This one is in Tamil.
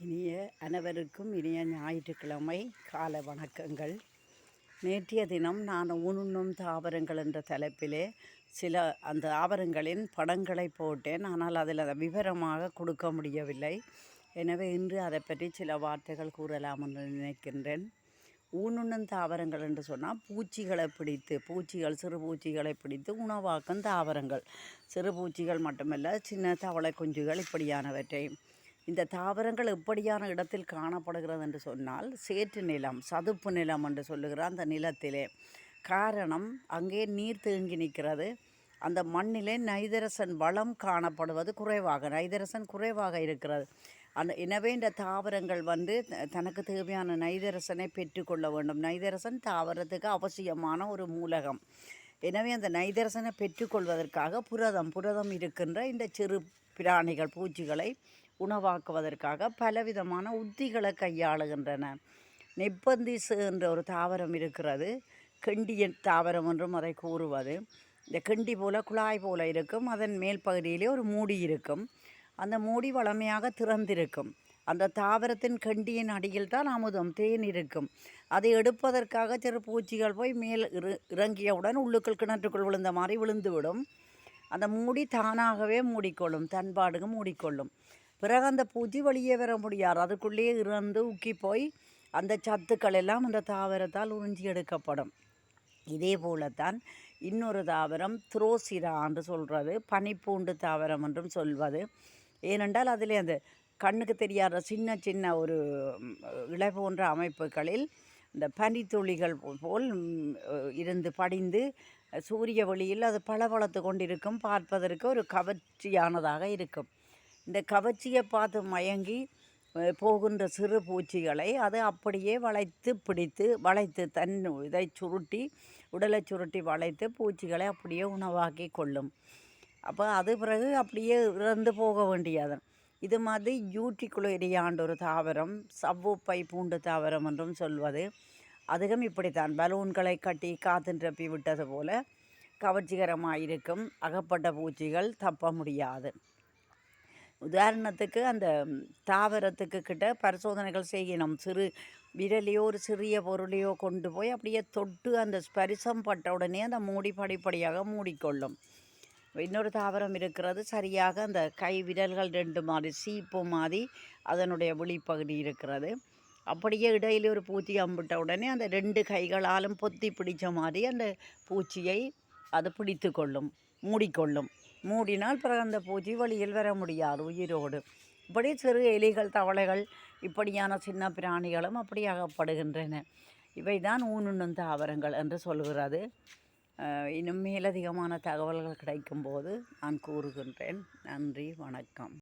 இனிய அனைவருக்கும் இனிய ஞாயிற்றுக்கிழமை கால வணக்கங்கள். நேற்றைய தினம் நான் ஊனுண்ணும் தாவரங்கள் என்ற தலைப்பிலே சில அந்த தாவரங்களின் படங்களை போட்டேன். ஆனால் அதில் அதை விவரமாக கொடுக்க முடியவில்லை. எனவே இன்று அதை பற்றி சில வார்த்தைகள் கூறலாம் என்று நினைக்கின்றேன். ஊனுண்ணும் தாவரங்கள் என்று சொன்னால் பூச்சிகளை பிடித்து பூச்சிகள் சிறு பூச்சிகளை பிடித்து உணவாக்கும் தாவரங்கள். சிறு பூச்சிகள் மட்டுமல்ல சின்ன தவளை குஞ்சுகள் இப்படியானவற்றை இந்த தாவரங்கள் எப்படியான இடத்தில் காணப்படுகிறது என்று சொன்னால் சேற்று நிலம் சதுப்பு நிலம் என்று சொல்லுகிற அந்த நிலத்திலே. காரணம் அங்கே நீர் தேங்கி நிற்கிறது. அந்த மண்ணிலே நைதரசன் வளம் காணப்படுவது குறைவாக நைதரசன் குறைவாக இருக்கிறது. அந்த எனவே இந்த தாவரங்கள் வந்து தனக்கு தேவையான நைதரசனை பெற்றுக்கொள்ள வேண்டும். நைதரசன் தாவரத்துக்கு அவசியமான ஒரு மூலகம். எனவே அந்த நைதரசனை பெற்றுக்கொள்வதற்காக புரதம் புரதம் இருக்கின்ற இந்த சிறு பிராணிகள் பூச்சிகளை உணவாக்குவதற்காக பலவிதமான உத்திகளை கையாளுகின்றன. நெப்பந்திசு என்ற ஒரு தாவரம் இருக்கிறது. கெண்டிய தாவரம் என்றும் அதை கூறுவது. இந்த கெண்டி போல குழாய் போல இருக்கும். அதன் மேல் பகுதியிலே ஒரு மூடி இருக்கும். அந்த மூடி வளமையாக திறந்திருக்கும். அந்த தாவரத்தின் கண்டியின் அடியில் தான் அமுதம் தேன் இருக்கும். அதை எடுப்பதற்காக சிறு பூச்சிகள் போய் மேல் இறு இறங்கியவுடன் உள்ளுக்குள் கிணற்றுக்குள் விழுந்த மாதிரி விழுந்துவிடும். அந்த மூடி தானாகவே மூடிக்கொள்ளும். தன்பாடுக்கு மூடிக்கொள்ளும். பிறகு அந்த பூச்சி வெளியே வர முடியாது. அதுக்குள்ளேயே இறந்து உக்கி போய் அந்த சத்துக்கள் எல்லாம் அந்த தாவரத்தால் உறிஞ்சி எடுக்கப்படும். இதே போலத்தான் இன்னொரு தாவரம் துரோசிரா என்று சொல்கிறது பனிப்பூண்டு தாவரம் என்றும் சொல்வது. ஏனென்றால் அதில் அந்த கண்ணுக்கு தெரியாத சின்ன சின்ன ஒரு இலை போன்ற அமைப்புகளில் இந்த பனித்துளிகள் போல் இருந்து படிந்து சூரிய ஒளியில் அது பளபளத்து கொண்டிருக்கும் பார்ப்பதற்கு ஒரு கவர்ச்சியானதாக இருக்கும். இந்த கவர்ச்சியை பார்த்து மயங்கி போகின்ற சிறு பூச்சிகளை அது அப்படியே வளைத்து பிடித்து வளைத்து தன் இதை சுருட்டி உடலை சுருட்டி வளைத்து பூச்சிகளை அப்படியே உணவாக்கி கொள்ளும். அப்போ அது பிறகு அப்படியே இறந்து போக வேண்டியது. இது மாதிரி யூட்டிக்குளேரியான்ற ஒரு தாவரம் சவ்வுப்பை பூண்டு தாவரம் என்றும் சொல்வது. அதுவும் இப்படித்தான். பலூன்களை கட்டி காத்து நிரப்பி விட்டது போல கவர்ச்சிகரமாக இருக்கும் அகப்பட்ட பூச்சிகள் தப்ப முடியாது. உதாரணத்துக்கு அந்த தாவரத்துக்கு கிட்ட பரிசோதனைகள் செய்யணும். சிறு விரலையோ ஒரு சிறிய பொருளையோ கொண்டு போய் அப்படியே தொட்டு அந்த ஸ்பரிசம் பட்ட உடனே அந்த மூடி படிப்படியாக மூடிக்கொள்ளும். இன்னொரு தாவரம் இருக்கிறது. சரியாக அந்த கை விரல்கள் ரெண்டு மாதிரி சீப்பு மாதிரி அதனுடைய விழிப்பகுதி இருக்கிறது. அப்படியே இடையில ஒரு பூச்சி அம்பிட்ட உடனே அந்த ரெண்டு கைகளாலும் பொத்தி பிடிச்ச மாதிரி அந்த பூச்சியை அது பிடித்து கொள்ளும் மூடிக்கொள்ளும். மூடினால் பிறகு அந்த பூச்சி வழியில் வர முடியாது உயிரோடு. இப்படி சிறு எலிகள் தவளைகள் இப்படியான சின்ன பிராணிகளும் அப்படி அகப்படுகின்றன. இவைதான் ஊனுண்ணும் தாவரங்கள் என்று சொல்கிறது இன்னும் மேலதிகமான தகவல்கள் கிடைக்கும்போது நான் கூறுகின்றேன். நன்றி வணக்கம்.